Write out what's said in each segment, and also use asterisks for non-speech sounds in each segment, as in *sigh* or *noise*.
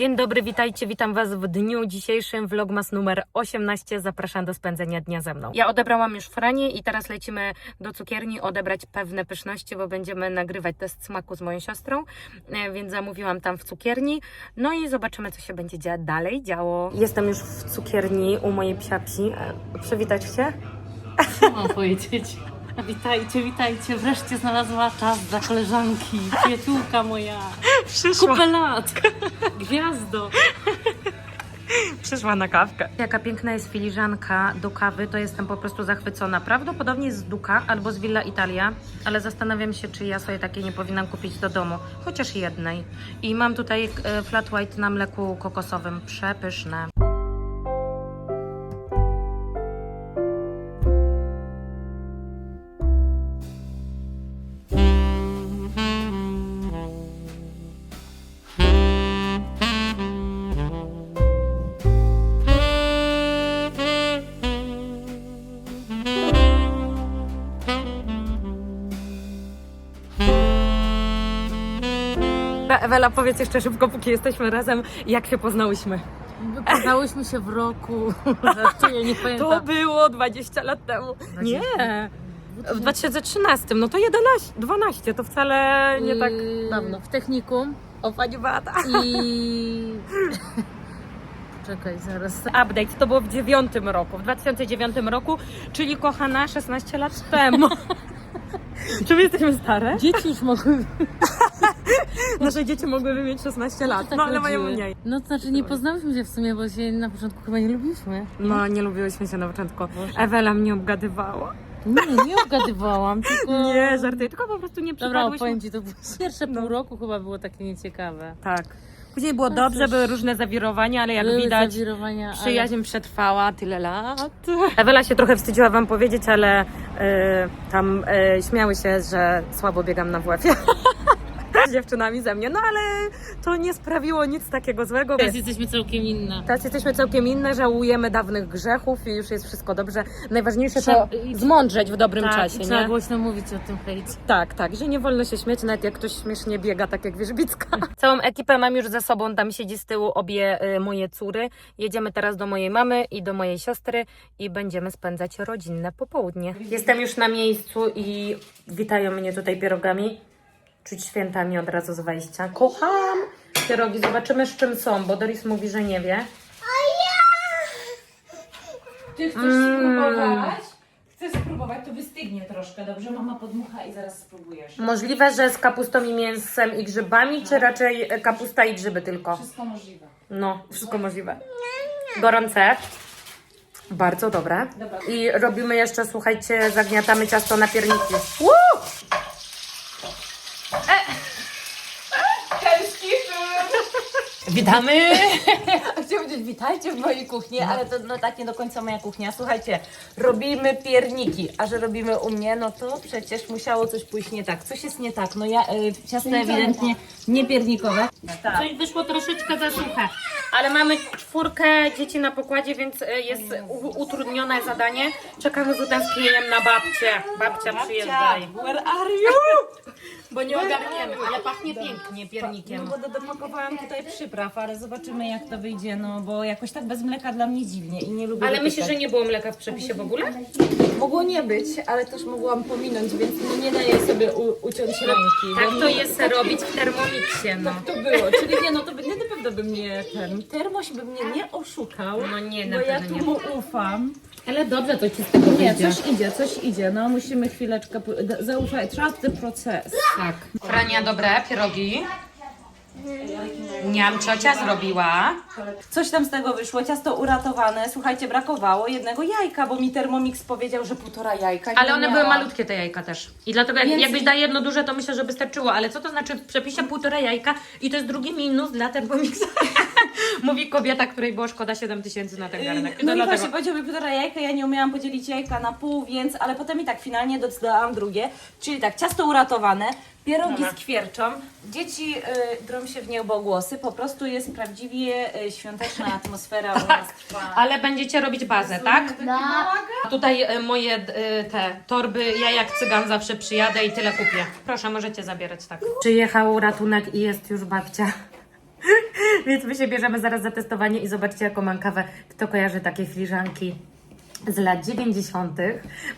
Dzień dobry, witajcie, witam Was w dniu dzisiejszym, vlogmas numer 18, zapraszam do spędzenia dnia ze mną. Ja odebrałam już Franię i teraz lecimy do cukierni odebrać pewne pyszności, bo będziemy nagrywać test smaku z moją siostrą, e, więc zamówiłam tam w cukierni, no i zobaczymy, co się będzie dzia- dalej działo. Jestem już w cukierni u mojej psiapsi, E, przywitać się? Co mam powiedzieć? Witajcie, witajcie. Wreszcie znalazła czas dla koleżanki, przyjaciółka moja. Przyszła. Kupę lat. Gwiazdo. Przyszła na kawkę. Jaka piękna jest filiżanka do kawy, to jestem po prostu zachwycona. Prawdopodobnie z Duka albo z Villa Italia, ale zastanawiam się, czy ja sobie takie nie powinnam kupić do domu. Chociaż jednej. I mam tutaj e, flat white na mleku kokosowym. Przepyszne. Ewela, powiedz jeszcze szybko, póki jesteśmy razem, jak się poznałyśmy. Poznałyśmy się w roku. *laughs* Żartuję, nie To pamiętam. było 20 lat temu. Nie. W 2013, no to 11, 12, to wcale nie tak Yy, dawno. W technikum O, pani Beata. i... *laughs* Czekaj, zaraz. Update to było w dziewiątym roku, w 2009 roku, czyli kochana 16 lat temu. *laughs* Czy my jesteśmy stare? Dzieci już mogły... Nasze dzieci mogłyby mieć 16 lat, tak no ale mają rodziły. mniej. No to znaczy nie poznałyśmy się w sumie, bo się na początku chyba nie lubiliśmy. No, nie lubiłyśmy się na początku. Ewela mnie obgadywała. Nie, nie obgadywałam, *laughs* tylko... Nie, żartuję, tylko po prostu nie Dobra, przypadłyśmy. opowiem ci, to było pierwsze No. pół roku chyba było takie nieciekawe. Tak. Później było No dobrze, były różne zawirowania, ale jak Były widać, zawirowania, ale- przyjaźń przetrwała tyle lat. *laughs* Ewela się trochę wstydziła Wam powiedzieć, ale y, tam y, śmiały się, że słabo biegam na WF-ie. *laughs* Dziewczynami ze mnie, no ale to nie sprawiło nic takiego złego. Teraz jesteśmy całkiem inne. Teraz jesteśmy całkiem inne, żałujemy dawnych grzechów i już jest wszystko dobrze. Najważniejsze to Trzeba- zmądrzeć w dobrym tak, czasie, i trzeba nie? głośno mówić o tym hejcie. Tak, tak, że nie wolno się śmiać, nawet jak ktoś śmiesznie biega, tak jak Wierzbicka. *laughs* Całą ekipę mam już ze sobą, tam siedzi z tyłu obie y, moje córy. Jedziemy teraz do mojej mamy i do mojej siostry i będziemy spędzać rodzinne popołudnie. Jestem już na miejscu i witają mnie tutaj pierogami. Czuć świętami od razu z wejścia. Kocham pierogi, zobaczymy z czym są, bo Doris mówi, że nie wie. Ty chcesz Mm. spróbować? Chcesz spróbować, to wystygnie troszkę, dobrze? Mama podmucha i zaraz spróbujesz. Możliwe, że z kapustą i mięsem i grzybami, czy raczej e, kapusta i grzyby tylko? Wszystko możliwe. No, wszystko możliwe. Gorące. Bardzo dobre. Dobra. I robimy jeszcze, słuchajcie, zagniatamy ciasto na pierniki. Woo! Witamy! Chciałam powiedzieć, witajcie w mojej kuchni, ale to no, tak nie do końca moja kuchnia. Słuchajcie, robimy pierniki, a że robimy u mnie, no to przecież musiało coś pójść nie tak. Coś jest nie tak, no ja, y, ciasto ewidentnie nie piernikowe. Tak. Coś wyszło troszeczkę za suche, ale mamy czwórkę dzieci na pokładzie, więc e, jest u- utrudnione zadanie. Czekamy z utęsknieniem na babcię. Babcia, przyjeżdżaj. Where are you? *laughs* Bo nie ogarniemy, ale pachnie pięknie piernikiem. No bo do- dopakowałam tutaj przypraw, ale zobaczymy jak to wyjdzie, no bo jakoś tak bez mleka dla mnie dziwnie i nie lubię Ale myślisz, że nie było mleka w przepisie w ogóle? Mogło nie być, ale też mogłam pominąć, więc no nie daję sobie u, uciąć ręki. Tak bo to mi- jest robić w termomiksie, no. Tak to było, czyli nie, no to by, nie, na pewno by mnie ten termoś by mnie nie oszukał, No nie, na bo ja pewno tu nie. mu ufam. Ale dobrze to ci z tego Nie, wyjdzie. coś idzie, coś idzie, no musimy chwileczkę, po- da- zaufaj, trust the process. Tak. Frania, dobre pierogi. Niam ciocia zrobiła. Coś tam z tego wyszło, ciasto uratowane, słuchajcie, brakowało jednego jajka, bo mi Thermomix powiedział, że półtora jajka. Ale one były miałam. malutkie te jajka też. I dlatego jak, Więc- jakbyś dała jedno duże, to myślę, że by starczyło. Ale co to znaczy w przepisie półtora jajka? I to jest drugi minus dla Thermomixa. *laughs* Mówi kobieta, której było szkoda 7 tysięcy na ten garnek. No i dlatego. właśnie powiedział mi półtora jajka, ja nie umiałam podzielić jajka na pół, więc, ale potem i tak finalnie dodałam drugie, czyli tak, ciasto uratowane, pierogi z kwierczą, dzieci y, drą się w niebogłosy, po prostu jest prawdziwie y, świąteczna *laughs* atmosfera u nas trwa. Ale będziecie robić bazę, tak? A tutaj e, moje e, te torby, ja jak cygan zawsze przyjadę i tyle kupię. Proszę, możecie zabierać tak. Przyjechał ratunek i jest już babcia. Więc my się bierzemy zaraz za testowanie i zobaczcie, jaką mam kawę. Kto kojarzy takie filiżanki? Z lat 90.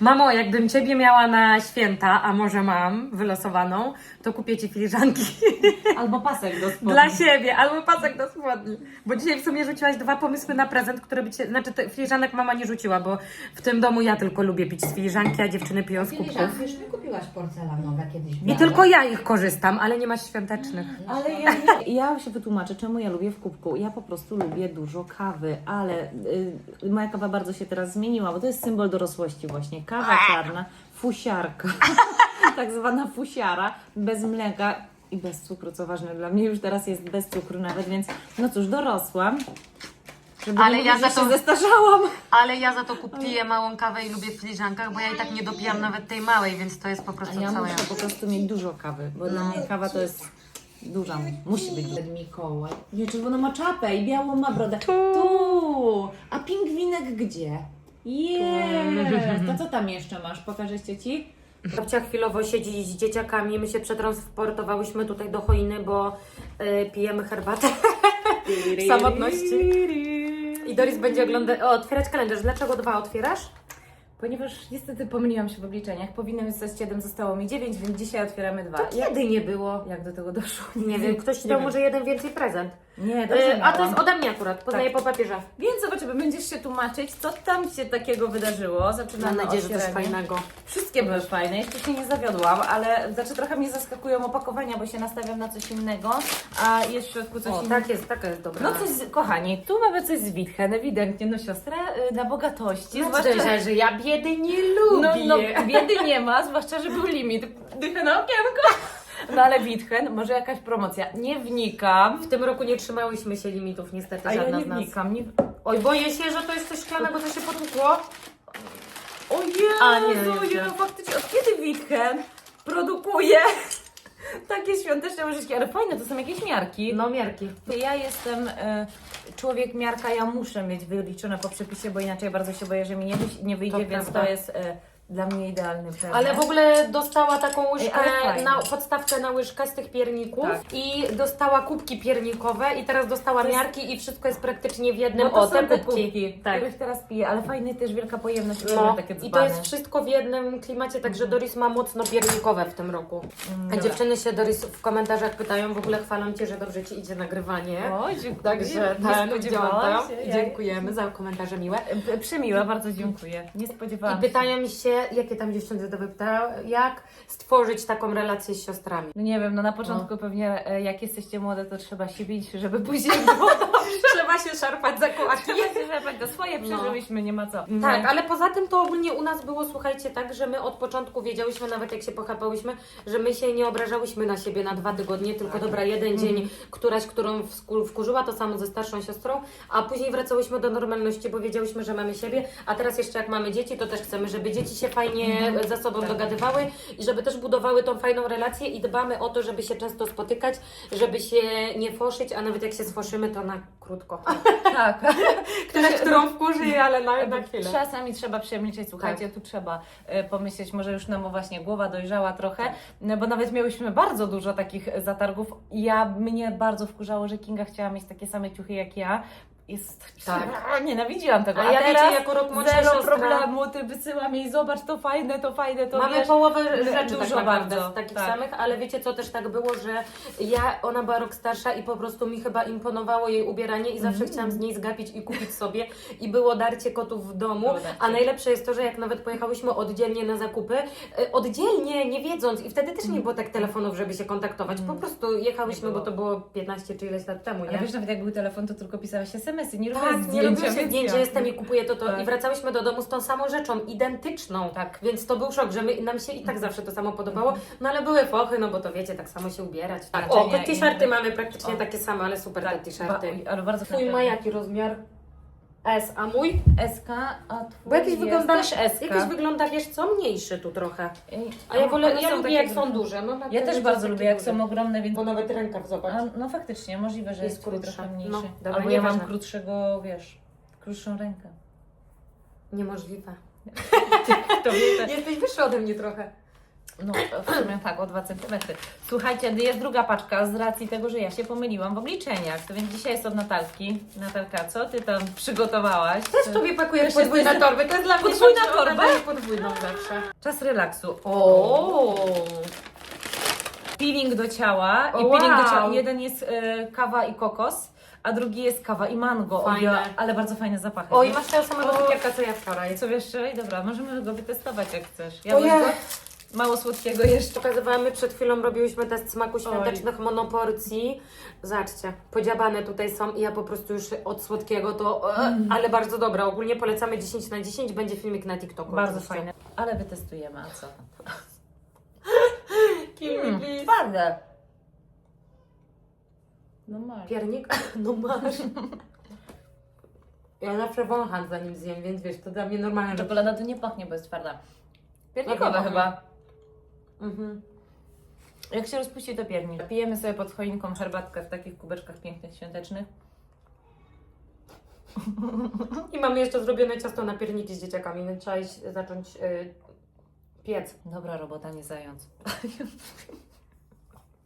Mamo, jakbym Ciebie miała na święta, a może mam wylosowaną, to kupię Ci filiżanki *laughs* Albo pasek do spodni. dla siebie, albo pasek do spodni. Bo dzisiaj w sumie rzuciłaś dwa pomysły na prezent, które by Cię... Znaczy, te filiżanek mama nie rzuciła, bo w tym domu ja tylko lubię pić z filiżanki, a dziewczyny piją z kubków. Filiżanki już nie kupiłaś porcelanowe kiedyś. I tylko ja ich korzystam, ale nie masz świątecznych. Ale ja, nie, ja się wytłumaczę, czemu ja lubię w kubku. Ja po prostu lubię dużo kawy, ale y, moja kawa bardzo się teraz zmieniła, bo to jest symbol dorosłości właśnie. Kawa czarna, fusiarka, *laughs* tak zwana fusiara, bez mleka i bez cukru, co ważne dla mnie, już teraz jest bez cukru nawet, więc no cóż, dorosłam. Żeby Ale ja mówić, za to- się zestarzałam. Ale ja za to kupię małą kawę i lubię w filiżankach, bo ja i tak nie dopijam nawet tej małej, więc to jest po A prostu ja całe. muszę po prostu mieć dużo kawy, bo dla mnie kawa to jest duża, musi być. Przed Mikołaj. Nie, czerwono ma czapę i białą ma brodę. Tu! A pingwinek gdzie? Jest! To co tam jeszcze masz? Pokażecie ci? Babcia chwilowo siedzi z dzieciakami, my się przetransportowałyśmy tutaj do Choiny, bo y, pijemy herbatę *laughs* w samotności. I Doris będzie oglądać, o, otwierać kalendarz. Dlaczego dwa otwierasz? Ponieważ niestety pomyliłam się w obliczeniach. Powinno zostać 7, zostało mi 9, więc dzisiaj otwieramy dwa. To kiedy nie było? Jak do tego doszło? Nie wiem, ktoś ci dał wiem. może jeden więcej prezent. Nie, dobrze Y, a to miałam. jest ode mnie akurat, poznaję Tak. po papierze. Więc zobaczymy, będziesz się tłumaczyć, co tam się takiego wydarzyło. Zaczynamy Mam nadzieję, że coś otwieranie. fajnego. Wszystkie były fajne, jeszcze się nie zawiodłam, ale znaczy trochę mnie zaskakują opakowania, bo się nastawiam na coś innego, a jest w środku coś O, innego. tak jest, taka jest dobra. No coś, z, kochani, tu mamy coś z Witchen, ewidentnie, no siostra y, na bogatości, No, zwłaszcza... zwłaszcza, że ja biedy nie No, lubię. no, biedy nie ma, zwłaszcza, że był limit. Dychę na okienko. No ale Witchen, może jakaś promocja. Nie wnikam. W tym roku nie trzymałyśmy się limitów, niestety, A ja żadna nie z nas. wnikam. Nie... Oj, boję się, że to jest coś szklanego, co się potłukło. O A, nie, Jezu, nie, nie, no faktycznie, od kiedy Witchen produkuje *laughs* takie świąteczne łyżeczki? Ale fajne, to są jakieś miarki. No, miarki. Ja jestem e, człowiek miarka, ja muszę mieć wyliczone po przepisie, bo inaczej bardzo się boję, że mi nie, nie wyjdzie, To więc prawda. to jest e, dla mnie idealny prezent. Ale w ogóle dostała taką łyżkę, ale fajnie. na, podstawkę na łyżkę z tych pierników Tak. i dostała kubki piernikowe i teraz dostała To jest- miarki i wszystko jest praktycznie w jednym. no to o, są te kubki. Tak. których teraz piję, ale fajny też wielka pojemność, No, takie i to jest wszystko w jednym klimacie, także Doris ma mocno piernikowe w tym roku. A Mm, dobra. dziewczyny się Doris w komentarzach pytają, w ogóle chwalą Cię, że dobrze Ci idzie nagrywanie. O, dziękuję. Także nie ten, spodziewałam dziękuję. się. Dziękujemy za komentarze miłe. E, Przemiła, bardzo dziękuję. Nie spodziewałam I pytają mi się, jakie tam dziewczyny zadały pytania, jak stworzyć taką relację z siostrami. No nie wiem, no na początku pewnie e, jak jesteście młode, to trzeba się bić, żeby później było Trzeba się szarpać za żebać, to swoje przeżyliśmy, nie ma co. Tak, ale poza tym to ogólnie u nas było, słuchajcie, tak, że my od początku wiedziałyśmy, nawet jak się pochapałyśmy, że my się nie obrażałyśmy na siebie na dwa tygodnie, tylko dobra, jeden dzień, któraś, którą wsku- wkurzyła, to samo ze starszą siostrą, a później wracałyśmy do normalności, bo wiedziałyśmy, że mamy siebie, a teraz jeszcze jak mamy dzieci, to też chcemy, żeby dzieci się fajnie ze sobą dogadywały i żeby też budowały tą fajną relację i dbamy o to, żeby się często spotykać, żeby się nie foszyć, a nawet jak się sfoszymy, to na krótko. *laughs* tak. Któraś, którą wkurzy, ale na, na chwilę. Czasami trzeba przemilczeć, słuchajcie, tu trzeba e, pomyśleć, może już nam właśnie głowa dojrzała trochę, no, bo nawet miałyśmy bardzo dużo takich zatargów. Ja, mnie bardzo wkurzało, że Kinga chciała mieć takie same ciuchy jak ja. Jest, Tak. A, nienawidziłam tego. A ja wiecie, teraz jako rok młodsza zero siostra- problemu, ty wysyłam jej, zobacz, to fajne, to fajne, to Mamy wiesz. połowę rzeczy dużo tak naprawdę bardzo, takich tak. samych, ale wiecie co też tak było, że ja, ona była rok starsza i po prostu mi chyba imponowało jej ubieranie i zawsze chciałam z niej zgapić i kupić sobie i było darcie kotów w domu, a najlepsze jest to, że jak nawet pojechałyśmy oddzielnie na zakupy, y, oddzielnie, nie wiedząc i wtedy też nie było tak telefonów, żeby się kontaktować, po prostu jechałyśmy, bo to było 15 czy ileś lat temu, Ale nie? wiesz, nawet jak był telefon, to tylko pisałaś Nie Tak, robiłaś nie zdjęcia. robiło się więc zdjęcia, ja- jestem i kupuję to, to Tak. i wracałyśmy do domu z tą samą rzeczą, identyczną. Tak. Więc to był szok, że my, nam się i tak zawsze to samo podobało, no ale były fochy, no bo to wiecie, tak samo się ubierać. Tak. O, Znaczenia t-shirty inne. mamy praktycznie takie same, ale super Tak, te t-shirty. ba- ale bardzo Twój ma jaki rozmiar? S, a mój? SK, a twój Bo jakiś jest wygląda, też SK. jakiś wygląda, wiesz co, mniejszy tu trochę. A ja wolę, one ja są lubię takie- jak są duże. No, Ja też bardzo lubię, jak są ogromne, więc... Bo nawet rękaw zobacz. A, no faktycznie, możliwe, że Jest jest, twój krótsza. trochę mniejszy. No, dobra, Albo ja mam nieważne. krótszego, wiesz, krótszą rękę. Niemożliwe. *laughs* To wie, Jesteś wyższy ode mnie trochę. No, w sumie tak, o 2 cm. Słuchajcie, jest druga paczka z racji tego, że ja się pomyliłam w obliczeniach. To więc dzisiaj jest od Natalki. Natalka, co ty tam przygotowałaś? Też tobie jest podwójne torby. To jest dla mnie podwójna torba? podwójną zawsze. Czas relaksu. O. Peeling do ciała i O, peeling do ciała. Jeden jest e, kawa i kokos, a drugi jest kawa i mango. Fajne. Ale bardzo fajne zapachy. O, i masz tego samego O. cukierka, co ja wczoraj. Co wiesz, i dobra, możemy go wytestować jak chcesz. Ja Ojej. go mało słodkiego jeszcze. Pokazywałam, my przed chwilą robiłyśmy test smaku świątecznych monoporcji. Zobaczcie, podziabane tutaj są i ja po prostu już od słodkiego to, e, ale bardzo dobre. Ogólnie polecamy 10 na 10, będzie filmik na TikToku. Bardzo oczywiście. fajne. Ale wytestujemy, a co? *laughs* Kill me, please. Twarde. No masz. Piernik? *laughs* No masz. Ja zawsze wącham zanim zjem, więc wiesz, to dla mnie normalne. Czekolada tu nie pachnie, bo jest twarda. Piernikowe chyba. Mhm. Jak się rozpuści, to piernik. Pijemy sobie pod choinką herbatkę w takich kubeczkach pięknych, świątecznych. I mamy jeszcze zrobione ciasto na pierniki z dzieciakami, więc trzeba iść, zacząć y, piec. Dobra robota, nie zając.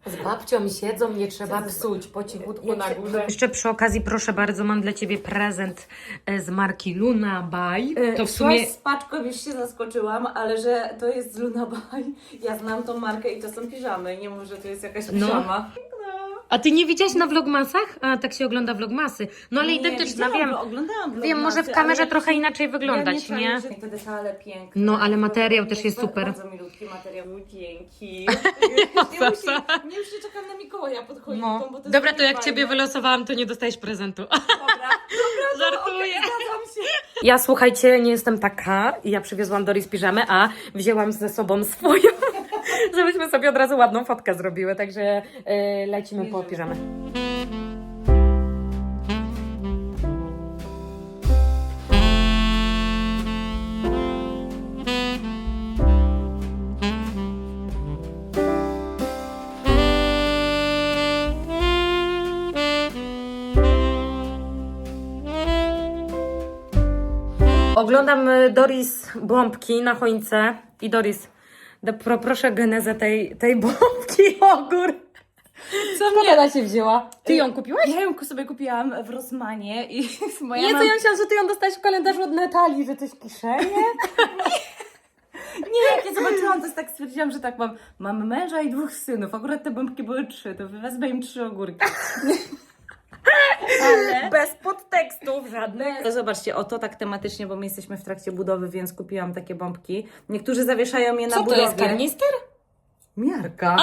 Z babcią siedzą, nie trzeba psuć, po cichutku na górze. Jeszcze przy okazji, proszę bardzo, mam dla Ciebie prezent e, z marki Luna By. To w sumie... z paczką już się zaskoczyłam, ale że to jest z Luna By. Ja znam tą markę i to są piżamy. Nie mów, że to jest jakaś No. piżama. A Ty nie widziałaś na vlogmasach? A tak się ogląda vlogmasy. No ale Nie, identyczna, widziałam, wiem. Oglądałam Wiem, może w vlogmasy, kamerze ale trochę inaczej wyglądać, ja nie? czaję, że Te detale piękne. No, ale materiał też jest Bardzo- super. Bardzo milutki materiał. *laughs* Dzięki. nie, musi, nie już się czekam na Mikołaja pod choinką, No. bo to jest Dobra, to takie jak Ciebie fajne. wylosowałam, to nie dostajesz prezentu. *laughs* Dobra, Żartuję. zgadzam się. Ja słuchajcie, nie jestem taka. Ja przywiozłam Doris piżamę, a wzięłam ze sobą swoją, żebyśmy sobie od razu ładną fotkę zrobiły. Także e, lecimy po. Oglądam y, Doris bombki na choince i Doris, pro, proszę genezę tej, tej bombki *laughs* ogór. Co Skąd ona się wzięła? Ty ją kupiłaś? Ja ją sobie kupiłam w Rosmanie i *laughs* moja Nie, to mam... ja myślałam, że ty ją dostałeś w kalendarzu od Natalii, że coś pisze, nie? *laughs* Nie, jak ja zobaczyłam, to tak stwierdziłam, że tak mam. Mam męża i dwóch synów. Akurat te bombki były trzy, to wezmę im trzy ogórki. Ale... Bez podtekstów żadnych. To zobaczcie, oto tak tematycznie, bo my jesteśmy w trakcie budowy, więc kupiłam takie bombki. Niektórzy zawieszają je na Co to budowie. jest, karnister? Miarka.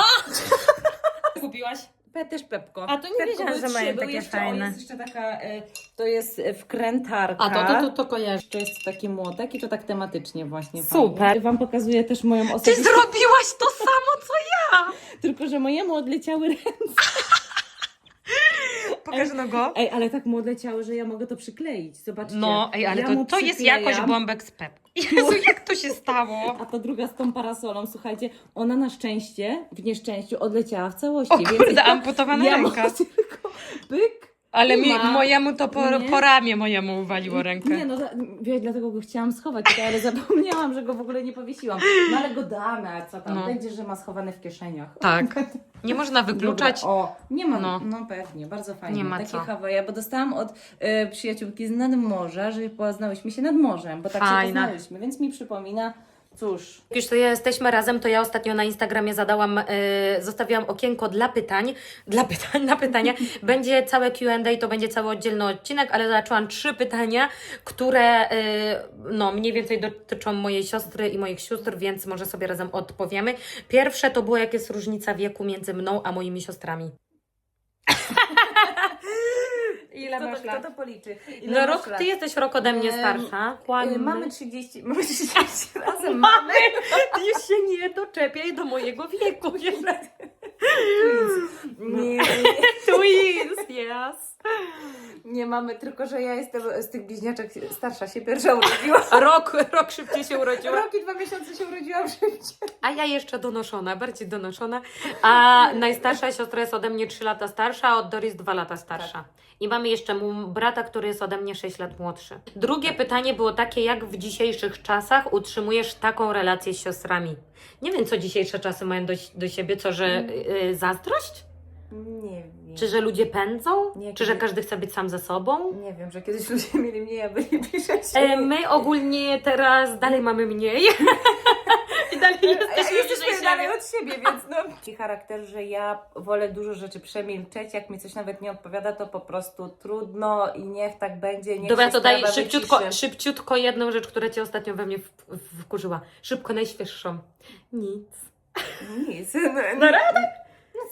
*laughs* Kupiłaś? Ja też Pepko. A to nie Pepko wiedziałam, były że trzy, mają były takie jeszcze, o, fajne. jest jeszcze taka, e, to jest e, wkrętarka. A to, to, to, to kojarzy. To jest taki młotek i to tak tematycznie właśnie. Super. Fajnie. Wam pokazuję też moją Ty osobistą, zrobiłaś to samo, co ja! *laughs* tylko że mojemu odleciały ręce. *laughs* Pokaż no go. Ej, ale tak mu odleciały, że ja mogę to przykleić. Zobaczcie. No, ej, ale ja to, mu to jest przyklejam, jakoś bombek z pepką. *laughs* Jezu, jak to się stało? A ta druga z tą parasolą, słuchajcie, ona na szczęście, w nieszczęściu odleciała w całości. O więc kurde, ja- amputowana ja ręka. mogę tylko *laughs* pyk. Ale mi, ma. mojemu to po, Nie. po ramię mojemu uwaliło rękę. Nie, no za- wie, dlatego go chciałam schować, tutaj, ale zapomniałam, że go w ogóle nie powiesiłam. No ale go damy, a co tam? No. Będzie, że ma schowane w kieszeniach. Tak. *laughs* Nie można wykluczać. Dobra, o, nie ma, No. no, pewnie, bardzo fajnie. Nie ma Takie co. Hawaje, bo dostałam od e, przyjaciółki z nadmorza, że poznałyśmy się nad morzem, bo tak Fajne. się poznałyśmy, więc mi przypomina, cóż, Już to jesteśmy razem, to ja ostatnio na Instagramie zadałam, y, zostawiłam okienko dla pytań, dla pytań, na pytania. *laughs* Będzie całe Q&A, to będzie cały oddzielny odcinek, ale zaczęłam trzy pytania, które y, no, mniej więcej dotyczą mojej siostry i moich sióstr, więc może sobie razem odpowiemy. Pierwsze to było, jak jest różnica wieku między mną a moimi siostrami. Ile kto, masz to, lat? kto to policzy? No masz rok, lat? ty jesteś rok ode mnie starsza. Y, Kłammy. Mamy 30, *laughs* mamy 30 *laughs* razem. Mamy! *laughs* Już się nie doczepiaj do mojego wieku. Nie, Twins, yes. Nie mamy, tylko że ja jestem z tych bliźniaczek starsza się pierwsza urodziła. *laughs* Rok, rok szybciej się urodziła. Rok i dwa miesiące się urodziłam szybciej. A ja jeszcze donoszona, bardziej donoszona. A najstarsza siostra jest ode mnie 3 lata starsza, a od Doris 2 lata starsza. I mamy jeszcze mu brata, który jest ode mnie 6 lat młodszy. Drugie pytanie było takie, jak w dzisiejszych czasach utrzymujesz taką relację z siostrami? Nie wiem, co dzisiejsze czasy mają do, do siebie, co, że y, zazdrość? Nie wiem. Czy że ludzie pędzą? Nie, Czy że każdy chce być sam ze sobą? Nie wiem, że kiedyś *laughs* ludzie mieli mniej, a byli bliżej E, siebie. my ogólnie teraz dalej mamy mniej. *laughs* I dalej A jesteśmy jesteśmy bliżej dalej siebie. od siebie, więc no. *laughs* Taki charakter, że ja wolę dużo rzeczy przemilczeć, jak mi coś nawet nie odpowiada, to po prostu trudno i niech tak będzie, niech Dobra, się to daj sprawa szybciutko, wyciszy. szybciutko jedną rzecz, która Cię ostatnio we mnie w, w, wkurzyła. Szybko, najświeższą. Nic. Nic. No, Na radę?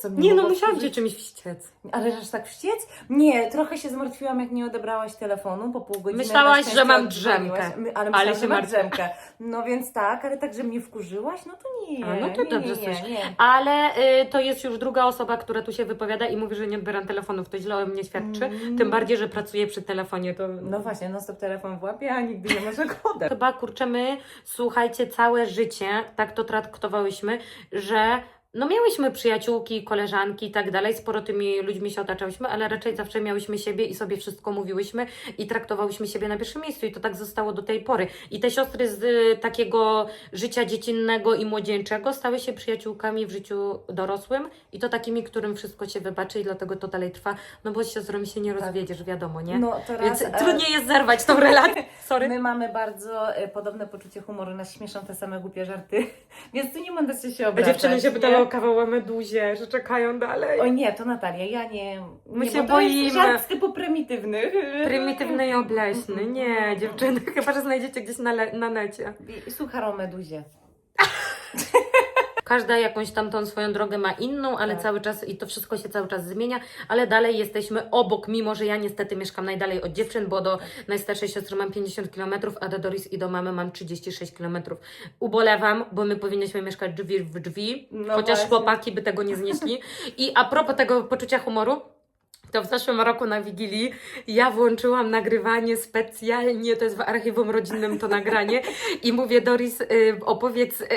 Co mnie Nie no, mogło musiałam Cię czymś wściec. Ale aż tak wściec? Nie, trochę się zmartwiłam, jak nie odebrałaś telefonu po pół godziny. Myślałaś, Na że mam oddzwoniłaś. drzemkę. My- Ale, myślałam, się że mam martwię. drzemkę. No więc tak, ale tak, że mnie wkurzyłaś? No to nie. A, no to nie, dobrze, nie, nie, słyszę. nie. Ale y, to jest już druga osoba, która tu się wypowiada i mówi, że nie odbieram telefonów. To źle o mnie świadczy. Mm. Tym bardziej, że pracuję przy telefonie. To... No właśnie, no stop telefon w łapie, a nigdy nie może go odebrać. Chyba kurczę, my, słuchajcie, całe życie tak to traktowałyśmy, że no miałyśmy przyjaciółki, koleżanki i tak dalej, sporo tymi ludźmi się otaczałyśmy, ale raczej zawsze miałyśmy siebie i sobie wszystko mówiłyśmy i traktowałyśmy siebie na pierwszym miejscu i to tak zostało do tej pory. I te siostry z y, takiego życia dziecinnego i młodzieńczego stały się przyjaciółkami w życiu dorosłym i to takimi, którym wszystko się wybaczy i dlatego to dalej trwa, no bo z siostrą się nie rozwiedziesz, wiadomo, nie? No to raz, Więc e, trudniej jest zerwać tą relację. *laughs* Sorry. My mamy bardzo e, podobne poczucie humoru, nas śmieszą te same głupie żarty, *laughs* więc tu nie będę się obrażać. dziewczyny się nie? Pytały o kawał o meduzie, że czekają dalej. O nie, to Natalia, ja nie... My nie, się bo to jest boimy. żart z typu prymitywnych. Prymitywny i obleśny. Nie, dziewczyny, *laughs* chyba, że znajdziecie gdzieś na, le- na necie. I Słuchaj o meduzie. *laughs* Każda jakąś tam tą swoją drogę ma inną, ale Tak. cały czas i to wszystko się cały czas zmienia, ale dalej jesteśmy obok, mimo że ja niestety mieszkam najdalej od dziewczyn, bo do najstarszej siostry mam 50 km, a do Doris i do mamy mam 36 km. Ubolewam, bo my powinniśmy mieszkać drzwi w drzwi, No chociaż właśnie. chłopaki by tego nie znieśli. *laughs* I a propos tego poczucia humoru, to w zeszłym roku na Wigilii ja włączyłam nagrywanie specjalnie, to jest w archiwum rodzinnym to nagranie i mówię Doris, y, opowiedz y,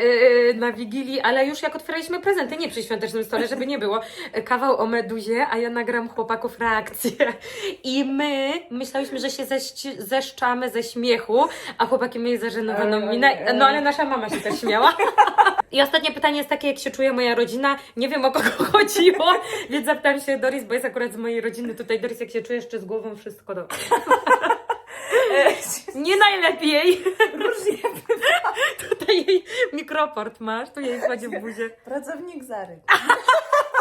na Wigilii, ale już jak otwieraliśmy prezenty, nie przy świątecznym stole, żeby nie było, kawał o meduzie, a ja nagram chłopaków reakcję. I my myślałyśmy, że się ześ- zeszczamy ze śmiechu, a chłopaki mieli zażenowaną minę, no ale nasza mama się też śmiała. I ostatnie pytanie jest takie, jak się czuje moja rodzina. Nie wiem o kogo chodziło, więc zapytam się Doris, bo jest akurat z mojej rodziny. Tutaj Doris, jak się czujesz, czy z głową wszystko dobrze? *laughs* Nie najlepiej. Różnie. *laughs* Tutaj jej mikroport masz, tu jej kładzie w buzie. Pracownik Zary. *laughs*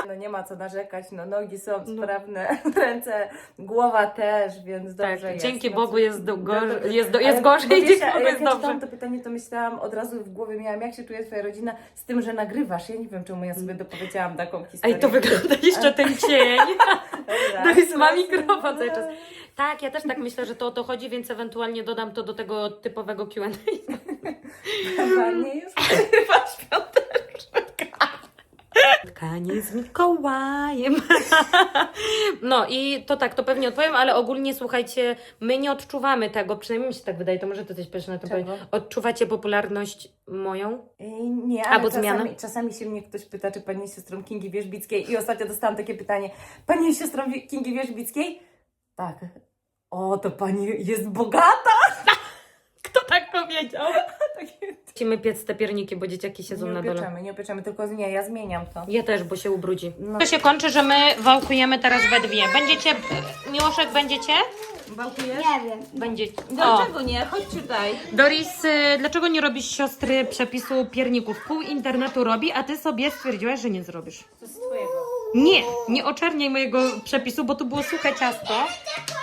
No nie ma co narzekać, no nogi są No. sprawne, *laughs* ręce, głowa też, więc Tak, dobrze jest. dzięki No, Bogu jest, do, gorzej, jest, do, Ale jest gorzej, bo dzięki Bogu jak jest ja dobrze. czytałam to pytanie, to myślałam, od razu w głowie miałam, jak się czuje twoja rodzina z tym, że nagrywasz. Ja nie wiem, czemu ja sobie dopowiedziałam taką historię. Ej, to wygląda jeszcze ten cień. Dobra. Doris ma mikrofon cały czas. Tak, ja też tak myślę, że to o to chodzi, więc ewentualnie dodam to do tego typowego Q&A. Chyba nie jest. *laughs* Chyba świąteczna. Spotkanie z Mikołajem. No i to tak, to pewnie odpowiem, ale ogólnie słuchajcie, my nie odczuwamy tego, przynajmniej mi się tak wydaje, to może ty coś powiesz na to Czego? powiedzieć. Odczuwacie popularność moją? Ej, Nie, ale Albo czasami, czasami się mnie ktoś pyta, czy pani jest siostrą Kingi Wierzbickiej i ostatnio dostałam takie pytanie, pani jest siostrą Wi- Kingi Wierzbickiej? Tak. O, to pani jest bogata? *laughs* Kto tak powiedział? *laughs* Musimy piec te pierniki, bo dzieciaki siedzą Nie na dole. upieczemy, nie upieczemy, tylko nie, ja zmieniam to. Ja też, bo się ubrudzi. No. To się kończy, że my wałkujemy teraz we dwie. Będziecie, Miłoszek, będziecie? Bałkujesz? Nie wiem. Będziecie. O. Dlaczego nie? Chodź tutaj. Doris, y, dlaczego nie robisz siostry przepisu pierników? Pół internetu robi, a ty sobie stwierdziłaś, że nie zrobisz. To jest twojego. Nie, nie oczerniaj mojego przepisu, bo tu było suche ciasto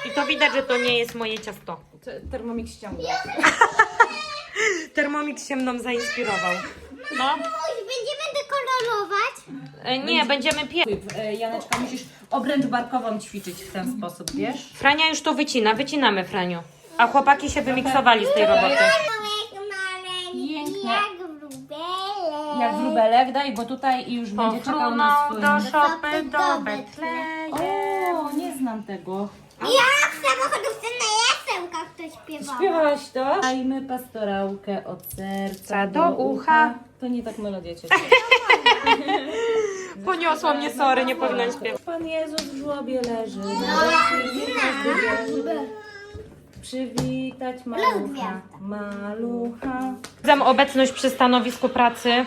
i to widać, że to nie jest moje ciasto. Termomix ściągnął. *laughs* Thermomix się mną zainspirował. No, Będziemy dekolorować. E, nie, będziemy pie... E, Janeczka, musisz obręcz barkową ćwiczyć w ten sposób, wiesz? Frania już to wycina, wycinamy Franiu. A chłopaki się wymiksowali z tej roboty. Maleńki, jak wróbelek. Jak wróbelek daj, bo tutaj już będzie czekał na swój... szopy do Betlejem. O, nie znam tego. Ja chcę śpiewała. Śpiewałaś to? Dajmy pastorałkę od serca do ucha. To nie tak melodia cię. *laughs* Poniosła mnie, sorry, nie powinnam śpiewać. Pan Jezus w żłobie leży. Na nie każdy wierzy. Przywitać malucha. Malucha. Sprawdzam obecność przy stanowisku pracy.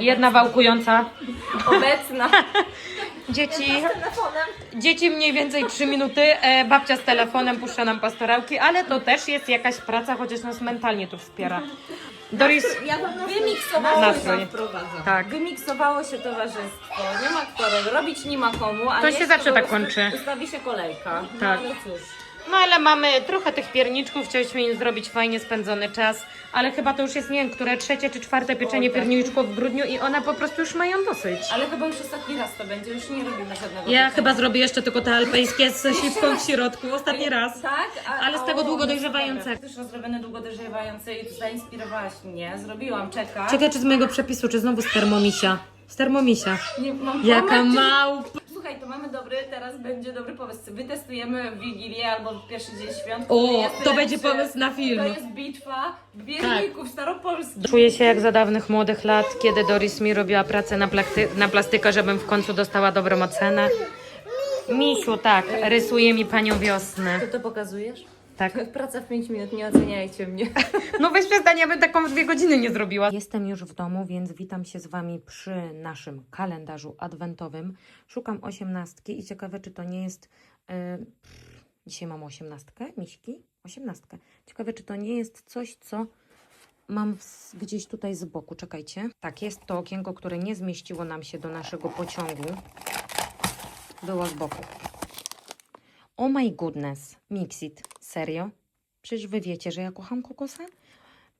Jedna wałkująca. Obecna. *laughs* Dzieci, dzieci mniej więcej 3 minuty, e, babcia z telefonem puszcza nam pastorałki, ale to też jest jakaś praca, chociaż nas mentalnie tu wspiera. Doris, Ja wymiksowało Nastrój. się tak. Wymiksowało się towarzystwo. Nie ma kto robić, nie ma komu. A To się zawsze tak kończy. Ustawi się kolejka. No Tak. ale cóż. No ale mamy trochę tych pierniczków, chcieliśmy im zrobić fajnie spędzony czas, ale chyba to już jest, nie wiem, które trzecie czy czwarte pieczenie O, tak. pierniczków w grudniu i one po prostu już mają dosyć. Ale chyba już ostatni raz to będzie, już nie robimy żadnego. Ja chyba zrobię jeszcze tylko te alpejskie z śliwką w środku, ostatni raz. Tak, a, Ale z tego o, długo no dojrzewającego. super. Też rozrobione długo dojrzewające i zainspirowałaś mnie. Zrobiłam, czeka. Czekaj, czy z mojego przepisu, czy znowu z termomisia? Z termomisia. Nie, mam Jaka pomysł, małpa! Słuchaj, to mamy dobry, teraz będzie dobry pomysł. Wytestujemy w Wigilię albo w pierwszy dzień świąt. O, jest to będzie lepszy. pomysł na film. To jest bitwa bierników staropolskich. Czuję się jak za dawnych młodych lat, kiedy Doris mi robiła pracę na, plakty, na plastykę, żebym w końcu dostała dobrą ocenę. Misiu, tak, rysuje mi panią wiosnę. Ty to pokazujesz? Tak. *laughs* Praca w 5 minut, nie oceniajcie mnie. *laughs* No weź przestań, ja bym taką w dwie godziny nie zrobiła. Jestem już w domu, więc witam się z Wami przy naszym kalendarzu adwentowym. Szukam osiemnastki i ciekawe, czy to nie jest... Yy, dzisiaj mam osiemnastkę, miśki? Osiemnastkę. Ciekawe, czy to nie jest coś, co mam w, gdzieś tutaj z boku. Czekajcie. Tak, jest to okienko, które nie zmieściło nam się do naszego pociągu. Było z boku. Oh my goodness, Mixit, serio? Przecież wy wiecie, że ja kocham kokosa?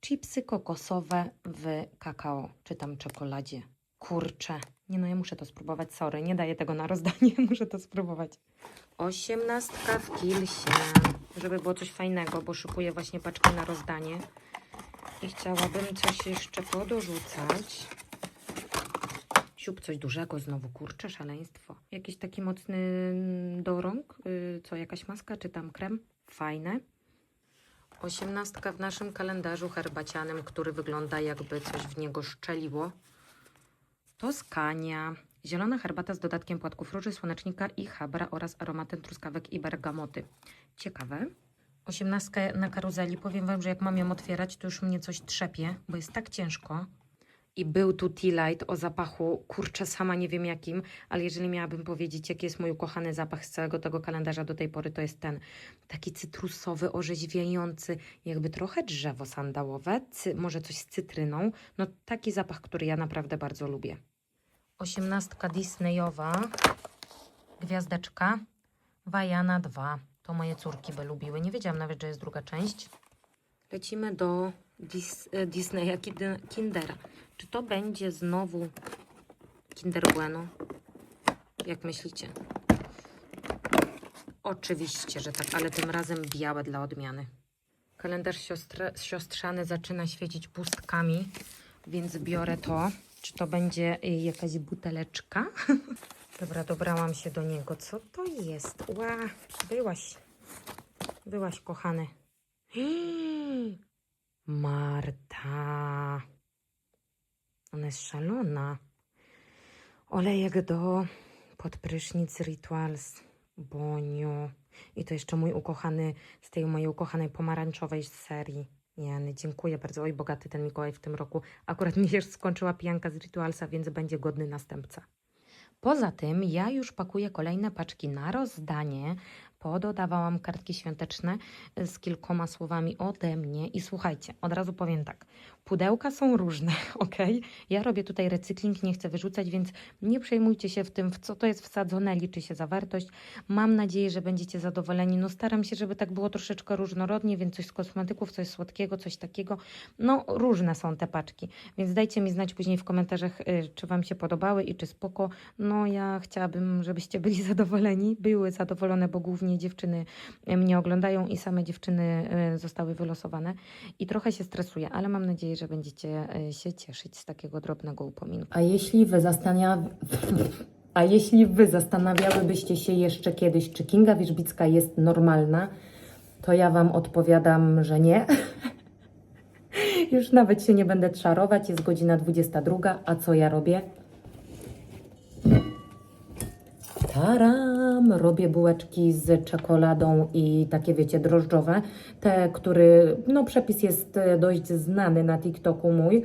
Chipsy kokosowe w kakao, czy tam czekoladzie. Kurczę. Nie no, ja muszę to spróbować, sorry, nie daję tego na rozdanie, *laughs* muszę to spróbować. Osiemnastka w kilsie, żeby było coś fajnego, bo szykuję właśnie paczkę na rozdanie. I chciałabym coś jeszcze podorzucać. Siup, coś dużego znowu, kurczę, szaleństwo. Jakiś taki mocny mm, do rąk, yy, co jakaś maska, czy tam krem? Fajne. Osiemnastka w naszym kalendarzu herbacianym, który wygląda jakby coś w niego szczeliło. Toskania. Zielona herbata z dodatkiem płatków róży, słonecznika i chabra oraz aromatem truskawek i bergamoty. Ciekawe. Osiemnastka na karuzeli. Powiem Wam, że jak mam ją otwierać, to już mnie coś trzepie, bo jest tak ciężko. I był tu Tea Light o zapachu, kurczę, sama nie wiem jakim, ale jeżeli miałabym powiedzieć, jaki jest mój ukochany zapach z całego tego kalendarza do tej pory, to jest ten taki cytrusowy, orzeźwiający, jakby trochę drzewo sandałowe, może coś z cytryną. No taki zapach, który ja naprawdę bardzo lubię. Osiemnastka Disneyowa, gwiazdeczka, Wajana 2. To moje córki by lubiły. Nie wiedziałam nawet, że jest druga część. Lecimy do Dis, e, Disneya Kindera. Czy to będzie znowu Kinder Bueno? Jak myślicie? Oczywiście, że tak, ale tym razem białe dla odmiany. Kalendarz siostre, siostrzany zaczyna świecić pustkami, więc biorę to. Czy to będzie jakaś buteleczka? *laughs* Dobra, dobrałam się do niego. Co to jest? Ła, byłaś. Byłaś, kochany. *gasps* Marta. Ona jest szalona. Olejek do podprysznic Rituals. Boniu. I to jeszcze mój ukochany, z tej mojej ukochanej pomarańczowej serii. Jany, dziękuję bardzo. Oj, bogaty ten Mikołaj w tym roku. Akurat *laughs* mi się skończyła pijanka z Ritualsa, więc będzie godny następca. Poza tym ja już pakuję kolejne paczki na rozdanie. Pododawałam kartki świąteczne y, z kilkoma słowami ode mnie. I słuchajcie, od razu powiem tak. Pudełka są różne, *laughs* ok? Ja robię tutaj recykling, nie chcę wyrzucać, więc nie przejmujcie się w tym, w co to jest wsadzone, liczy się zawartość. Mam nadzieję, że będziecie zadowoleni. No staram się, żeby tak było troszeczkę różnorodnie, więc coś z kosmetyków, coś słodkiego, coś takiego. No różne są te paczki, więc dajcie mi znać później w komentarzach, y, czy Wam się podobały i czy spoko. No ja chciałabym, żebyście byli *laughs* zadowoleni, były zadowolone, bo głównie dziewczyny y, mnie oglądają i same dziewczyny y, zostały wylosowane i trochę się stresuję, ale mam nadzieję, że będziecie y, się cieszyć z takiego drobnego upominku. A jeśli Wy. *laughs* A jeśli Wy zastanawiałybyście się jeszcze kiedyś, czy Kinga Wierzbicka jest normalna, to ja Wam odpowiadam, że nie. *laughs* Już nawet się nie będę czarować, jest godzina 22, a co ja robię? Taram! Robię bułeczki z czekoladą i takie, wiecie, drożdżowe. Te, który, no przepis jest e, dość znany na TikToku mój,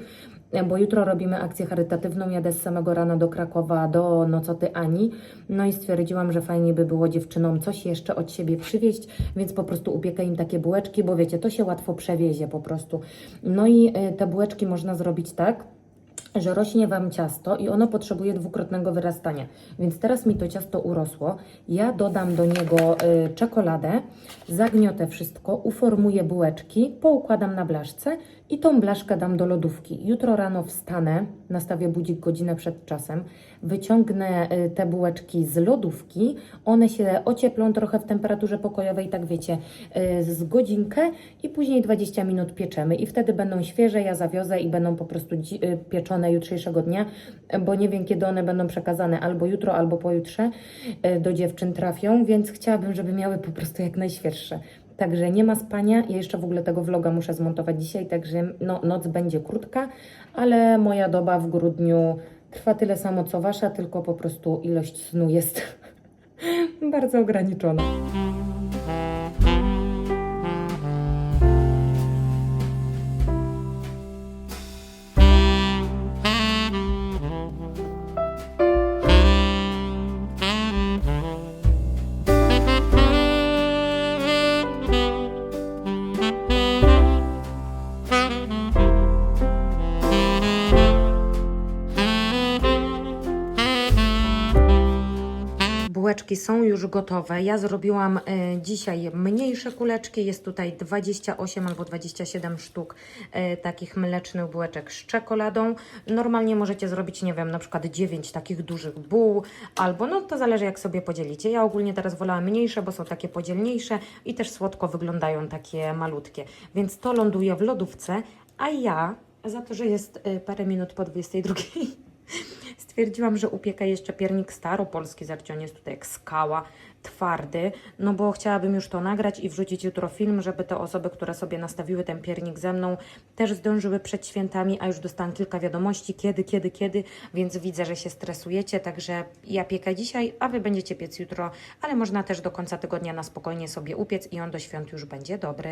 e, bo jutro robimy akcję charytatywną. Jadę z samego rana do Krakowa, do Nocoty Ani. No i stwierdziłam, że fajnie by było dziewczynom coś jeszcze od siebie przywieźć, więc po prostu upiekę im takie bułeczki, bo wiecie, to się łatwo przewiezie po prostu. No i e, te bułeczki można zrobić tak, że rośnie Wam ciasto i ono potrzebuje dwukrotnego wyrastania. Więc teraz mi to ciasto urosło. Ja dodam do niego y, czekoladę, zagniotę wszystko, uformuję bułeczki, poukładam na blaszce i tą blaszkę dam do lodówki. Jutro rano wstanę, nastawię budzik godzinę przed czasem, wyciągnę y, te bułeczki z lodówki, one się ocieplą trochę w temperaturze pokojowej, tak wiecie, y, z godzinkę i później 20 minut pieczemy i wtedy będą świeże, ja zawiozę i będą po prostu y, pieczone jutrzejszego dnia, bo nie wiem kiedy one będą przekazane, albo jutro, albo pojutrze y, do dziewczyn trafią, więc chciałabym, żeby miały po prostu jak najświeższe. Także nie ma spania. Ja jeszcze w ogóle tego vloga muszę zmontować dzisiaj, także no, noc będzie krótka, ale moja doba w grudniu trwa tyle samo co wasza, tylko po prostu ilość snu jest *laughs* bardzo ograniczona. Bułeczki są już gotowe. Ja zrobiłam e, dzisiaj mniejsze kuleczki. Jest tutaj 28 albo 27 sztuk e, takich mlecznych bułeczek z czekoladą. Normalnie możecie zrobić, nie wiem, na przykład 9 takich dużych buł, albo no to zależy jak sobie podzielicie. Ja ogólnie teraz wolałam mniejsze, bo są takie podzielniejsze i też słodko wyglądają takie malutkie. Więc to ląduje w lodówce, a ja za to, że jest e, parę minut po 22 *laughs* Stwierdziłam, że upiekę jeszcze piernik staropolski, zobaczcie, on jest tutaj jak skała, twardy, no bo chciałabym już to nagrać i wrzucić jutro film, żeby te osoby, które sobie nastawiły ten piernik ze mną, też zdążyły przed świętami, a już dostałam kilka wiadomości, kiedy, kiedy, kiedy, więc widzę, że się stresujecie, także ja piekę dzisiaj, a Wy będziecie piec jutro, ale można też do końca tygodnia na spokojnie sobie upiec i on do świąt już będzie dobry.